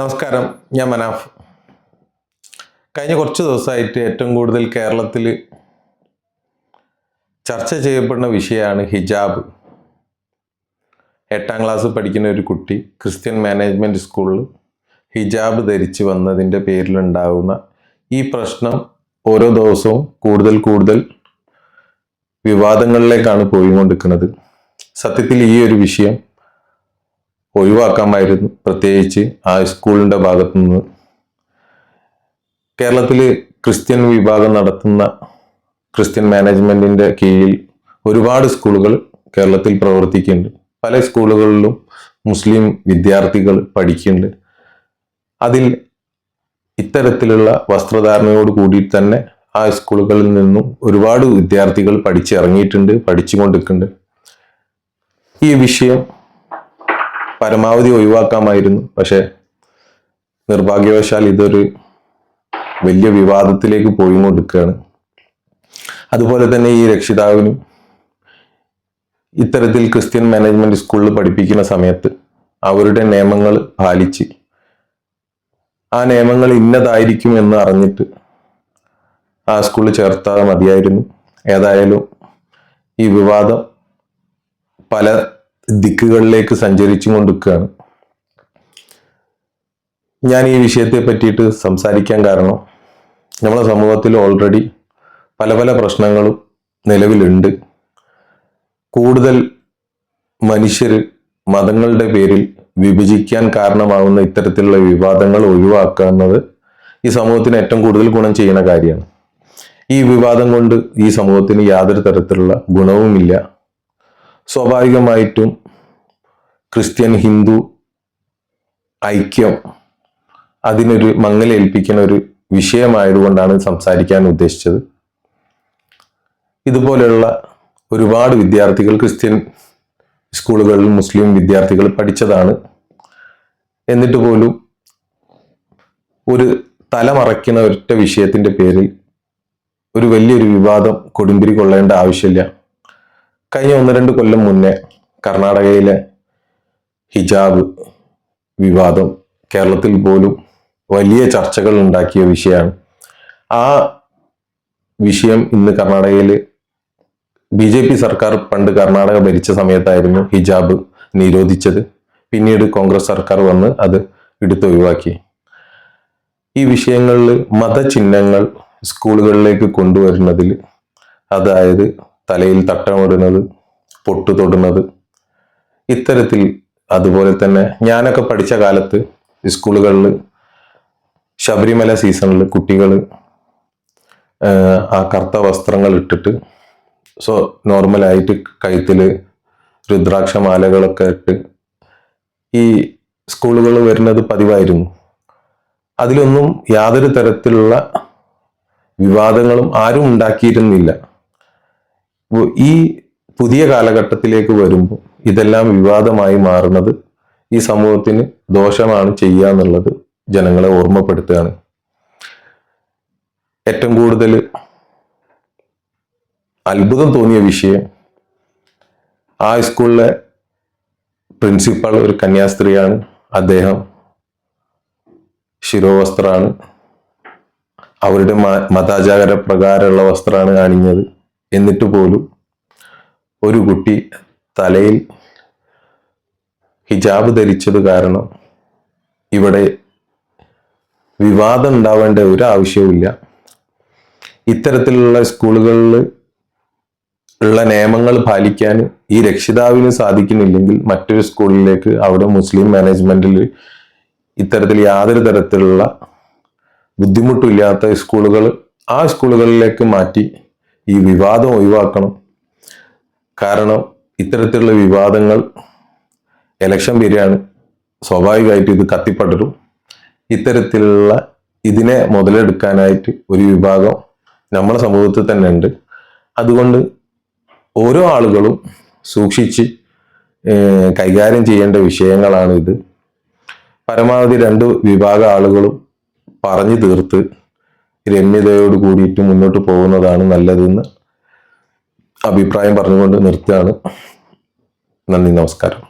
നമസ്കാരം ഞാൻ മനാഫ്. കഴിഞ്ഞ കുറച്ച് ദിവസമായിട്ട് ഏറ്റവും കൂടുതൽ കേരളത്തിൽ ചർച്ച ചെയ്യപ്പെടുന്ന വിഷയമാണ് ഹിജാബ്. എട്ടാം ക്ലാസ് പഠിക്കുന്ന ഒരു കുട്ടി ക്രിസ്ത്യൻ മാനേജ്മെന്റ് സ്കൂളിൽ ഹിജാബ് ധരിച്ച് വന്നതിന്റെ പേരിലുണ്ടാകുന്ന ഈ പ്രശ്നം ഓരോ ദിവസവും കൂടുതൽ കൂടുതൽ വിവാദങ്ങളിലേക്കാണ് പോയിക്കൊണ്ടിരിക്കുന്നത്. സത്യത്തിൽ ഈ ഒരു വിഷയം ഒഴിവാക്കാമായിരുന്നു. പ്രത്യേകിച്ച് ആ സ്കൂളിന്റെ ഭാഗത്തു നിന്ന് കേരളത്തിൽ ക്രിസ്ത്യൻ വിഭാഗം നടത്തുന്ന ക്രിസ്ത്യൻ മാനേജ്മെന്റിന്റെ കീഴിൽ ഒരുപാട് സ്കൂളുകൾ കേരളത്തിൽ പ്രവർത്തിക്കുന്നുണ്ട്. പല സ്കൂളുകളിലും മുസ്ലിം വിദ്യാർത്ഥികൾ പഠിക്കുന്നുണ്ട്. അതിൽ ഇത്തരത്തിലുള്ള വസ്ത്രധാരണയോട് കൂടി തന്നെ ആ സ്കൂളുകളിൽ നിന്നും ഒരുപാട് വിദ്യാർത്ഥികൾ പഠിച്ചിറങ്ങിയിട്ടുണ്ട് പഠിച്ചുകൊണ്ടിരിക്കുന്നുണ്ട്. ഈ വിഷയം പരമാവധി ഒഴിവാക്കാമായിരുന്നു. പക്ഷെ നിർഭാഗ്യവശാൽ ഇതൊരു വലിയ വിവാദത്തിലേക്ക് പോയി കൊടുക്കുകയാണ് അതുപോലെ തന്നെ ഈ രക്ഷിതാവിനും ഇത്തരത്തിൽ ക്രിസ്ത്യൻ മാനേജ്മെന്റ് സ്കൂളിൽ പഠിപ്പിക്കുന്ന സമയത്ത് അവരുടെ നിയമങ്ങൾ പാലിച്ച് ആ നിയമങ്ങൾ ഇന്നതായിരിക്കും എന്ന് അറിഞ്ഞിട്ട് ആ സ്കൂളിൽ ചേർത്താൽ മതിയായിരുന്നു. ഏതായാലും ഈ വിവാദം പല ദിക്കുകളിലേക്ക് സഞ്ചരിച്ചു കൊണ്ടിരിക്കുകയാണ് ഞാൻ ഈ വിഷയത്തെ പറ്റിയിട്ട് സംസാരിക്കാൻ കാരണം നമ്മുടെ സമൂഹത്തിൽ ഓൾറെഡി പല പല പ്രശ്നങ്ങളും നിലവിലുണ്ട്. കൂടുതൽ മനുഷ്യർ മതങ്ങളുടെ പേരിൽ വിഭജിക്കാൻ കാരണമാകുന്ന ഇത്തരത്തിലുള്ള വിവാദങ്ങൾ ഒഴിവാക്കുന്നത് ഈ സമൂഹത്തിന് ഏറ്റവും കൂടുതൽ ഗുണം ചെയ്യുന്ന കാര്യമാണ്. ഈ വിവാദം കൊണ്ട് ഈ സമൂഹത്തിന് യാതൊരു തരത്തിലുള്ള ഗുണവുമില്ല. സ്വാഭാവികമായിട്ടും ക്രിസ്ത്യൻ ഹിന്ദു ഐക്യം അതിനൊരു മങ്ങലേൽപ്പിക്കുന്ന ഒരു വിഷയമായതുകൊണ്ടാണ് സംസാരിക്കാൻ ഉദ്ദേശിച്ചത്. ഇതുപോലെയുള്ള ഒരുപാട് വിദ്യാർത്ഥികൾ ക്രിസ്ത്യൻ സ്കൂളുകളിൽ മുസ്ലിം വിദ്യാർത്ഥികൾ പഠിച്ചതാണ്. എന്നിട്ട് പോലും ഒരു തലമറയ്ക്കുന്ന ഒറ്റ വിഷയത്തിന്റെ പേരിൽ ഒരു വലിയൊരു വിവാദം കൊടുമ്പിരി കൊള്ളേണ്ട ആവശ്യമില്ല. കഴിഞ്ഞ ഒന്ന് രണ്ട് കൊല്ലം മുന്നേ കർണാടകയിലെ ഹിജാബ് വിവാദം കേരളത്തിൽ പോലും വലിയ ചർച്ചകൾ ഉണ്ടാക്കിയ വിഷയമാണ്. ആ വിഷയം ഇന്ന് കർണാടകയിൽ ബി ജെ പി സർക്കാർ പണ്ട് കർണാടക ഭരിച്ച സമയത്തായിരുന്നു ഹിജാബ് നിരോധിച്ചത്. പിന്നീട് കോൺഗ്രസ് സർക്കാർ വന്ന് അത് എടുത്തൊഴിവാക്കി ഈ വിഷയങ്ങളിൽ മതചിഹ്നങ്ങൾ സ്കൂളുകളിലേക്ക് കൊണ്ടുവരുന്നതിൽ അതായത് തലയിൽ തട്ടമിടുന്നത് പൊട്ടു തൊടുന്നത് ഇത്തരത്തിൽ അതുപോലെ തന്നെ ഞാനൊക്കെ പഠിച്ച കാലത്ത് സ്കൂളുകളിൽ ശബരിമല സീസണിൽ കുട്ടികൾ ആ കറുത്ത വസ്ത്രങ്ങൾ ഇട്ടിട്ട് സോ നോർമലായിട്ട് കഴുത്തിൽ രുദ്രാക്ഷ മാലകളൊക്കെ ഇട്ട് ഈ സ്കൂളുകൾ വരുന്നത് പതിവായിരുന്നു. അതിലൊന്നും യാതൊരു തരത്തിലുള്ള വിവാദങ്ങളും ആരും ഉണ്ടാക്കിയിരുന്നില്ല. ഈ പുതിയ കാലഘട്ടത്തിലേക്ക് വരുമ്പോൾ ഇതെല്ലാം വിവാദമായി മാറുന്നത് ഈ സമൂഹത്തിന് ദോഷമാണ് ചെയ്യുക എന്നുള്ളത് ജനങ്ങളെ ഓർമ്മപ്പെടുത്തുകയാണ്. ഏറ്റവും കൂടുതൽ അത്ഭുതം തോന്നിയ വിഷയം ആ സ്കൂളിലെ പ്രിൻസിപ്പൾ ഒരു കന്യാസ്ത്രീയാണ്. അദ്ദേഹം ശിരോവസ്ത്രമാണ് അവരുടെ മതാചാര പ്രകാരമുള്ള വസ്ത്രമാണ് അണിഞ്ഞത്. എന്നിട്ട് പോലും ഒരു കുട്ടി തലയിൽ ഹിജാബ് ധരിച്ചത് കാരണം ഇവിടെ വിവാദം ഉണ്ടാവേണ്ട ഒരു ആവശ്യവുമില്ല. ഇത്തരത്തിലുള്ള സ്കൂളുകളിൽ ഉള്ള നിയമങ്ങൾ പാലിക്കാൻ ഈ രക്ഷിതാവിന് സാധിക്കുന്നില്ലെങ്കിൽ മറ്റൊരു സ്കൂളിലേക്ക് അവിടെ മുസ്ലിം മാനേജ്മെന്റിൽ ഇത്തരത്തിൽ യാതൊരു തരത്തിലുള്ള ബുദ്ധിമുട്ടില്ലാത്ത സ്കൂളുകൾ ആ സ്കൂളുകളിലേക്ക് മാറ്റി ഈ വിവാദം ഒഴിവാക്കണം. കാരണം ഇത്തരത്തിലുള്ള വിവാദങ്ങൾ എലക്ഷൻ വരികയാണ്. സ്വാഭാവികമായിട്ട് ഇത് കത്തിപ്പടരും. ഇത്തരത്തിലുള്ള ഇതിനെ മുതലെടുക്കാനായിട്ട് ഒരു വിഭാഗം നമ്മുടെ സമൂഹത്തിൽ തന്നെ ഉണ്ട്. അതുകൊണ്ട് ഓരോ ആളുകളും സൂക്ഷിച്ച് കൈകാര്യം ചെയ്യേണ്ട വിഷയങ്ങളാണ് ഇത്. പരമാവധി രണ്ട് വിഭാഗ ആളുകളും പറഞ്ഞു തീർത്ത് രമ്യതയോട് കൂടിയിട്ട് മുന്നോട്ട് പോകുന്നതാണ് നല്ലതെന്ന് അഭിപ്രായം പറഞ്ഞുകൊണ്ട് നിർത്തുകയാണ്. നന്ദി നമസ്കാരം.